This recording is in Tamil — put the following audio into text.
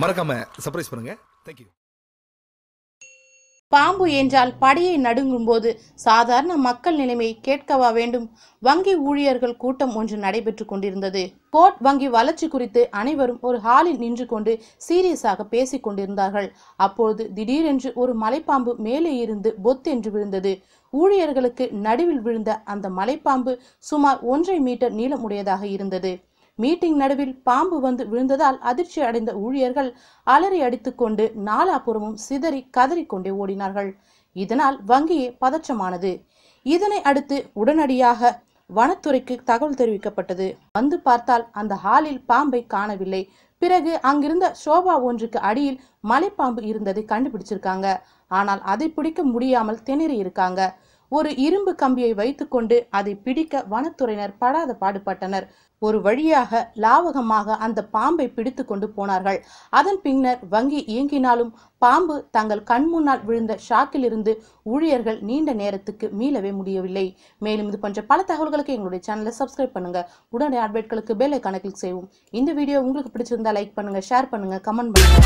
மறக்காம சர்ப்ரைஸ் பண்ணுங்க. தேங்க்யூ பாம்பு என்றால் படையை நடுங்கும்போது சாதாரண மக்கள் நிலைமையை கேட்கவா வேண்டும்? வங்கி ஊழியர்கள் கூட்டம் ஒன்று நடைபெற்று கொண்டிருந்தது. கோட் வங்கி வளர்ச்சி குறித்து அனைவரும் ஒரு ஹாலில் நின்று கொண்டு சீரியஸாக பேசிக் கொண்டிருந்தார்கள். அப்பொழுது திடீரென்று ஒரு மலைப்பாம்பு மேலே இருந்து பொத்தென்று விழுந்தது. ஊழியர்களுக்கு நடுவில் விழுந்த அந்த மலைப்பாம்பு சுமார் ஒன்றரை மீட்டர் நீளம் உடையதாக இருந்தது. மீட்டிங் நடுவில் பாம்பு வந்து விழுந்ததால் அதிர்ச்சி அடைந்த ஊழியர்கள் அலறி அடித்துக்கொண்டு நாலாபுறமும் சிதறி கதறிக்கொண்டே ஓடினார்கள். இதனால் வங்கியே பதற்றமானது. இதனை அடுத்து உடனடியாக வனத்துறைக்கு தகவல் தெரிவிக்கப்பட்டது. வந்து பார்த்தால் அந்த ஹாலில் பாம்பை காணவில்லை. பிறகு அங்கிருந்த சோபா ஒன்றுக்கு அடியில் மலைப்பாம்பு இருந்ததை கண்டுபிடிச்சிருக்காங்க. ஆனால் அதை பிடிக்க முடியாமல் திணறி இருக்காங்க ஒரு இரும்பு கம்பியை வைத்துக்கொண்டு அதை பிடிக்க வனத்துறையினர் படாத பாடுபட்டனர். ஒரு வழியாக லாவகமாக அந்த பாம்பை பிடித்து கொண்டு போனார்கள். அதன் பின்னர் வங்கி இயங்கினாலும் பாம்பு தங்கள் கண் முன்னால் விழுந்த ஷாக்கிலிருந்து ஊழியர்கள் நீண்ட நேரத்துக்கு மீளவே முடியவில்லை. மேலும் இது போன்ற பல தகவல்களுக்கு எங்களுடைய சேனலை சப்ஸ்கிரைப் பண்ணுங்க. உடனடி அப்டேட்களுக்கு பெல் கணக்கில் கிளிக் செய்வோம். இந்த வீடியோ உங்களுக்கு பிடிச்சிருந்தா லைக் பண்ணுங்க ஷேர் பண்ணுங்க கமெண்ட் பண்ணுங்க.